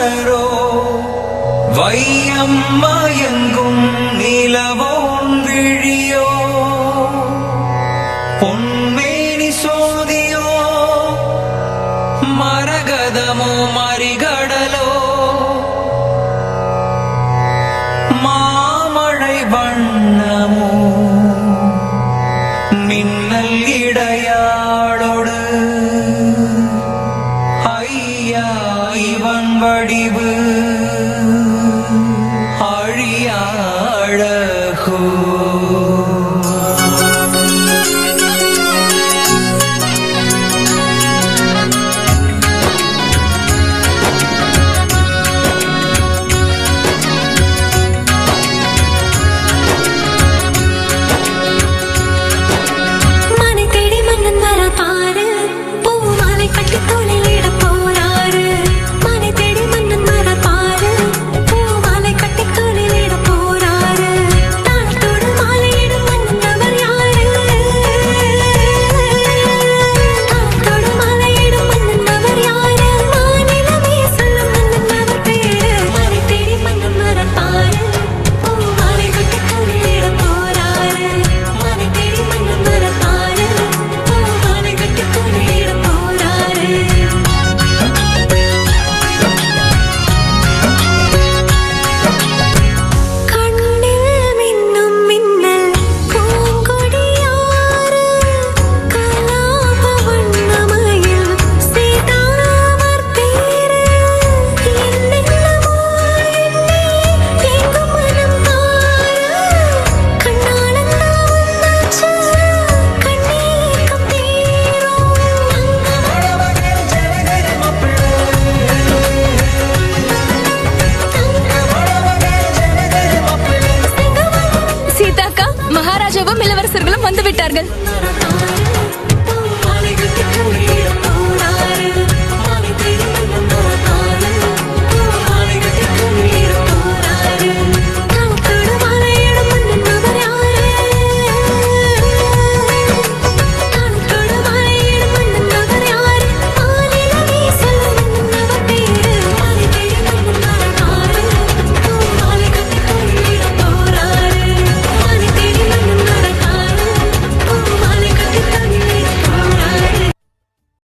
மலரோ வையம் மயங்கும் நிலவோ விழியோ பொன்மேனி சோதியோ மரகதமோ மறிகடலோ மாமழை வண்ணமோ ராஜாவும் இளவரசர்களும் வந்துவிட்டார்கள்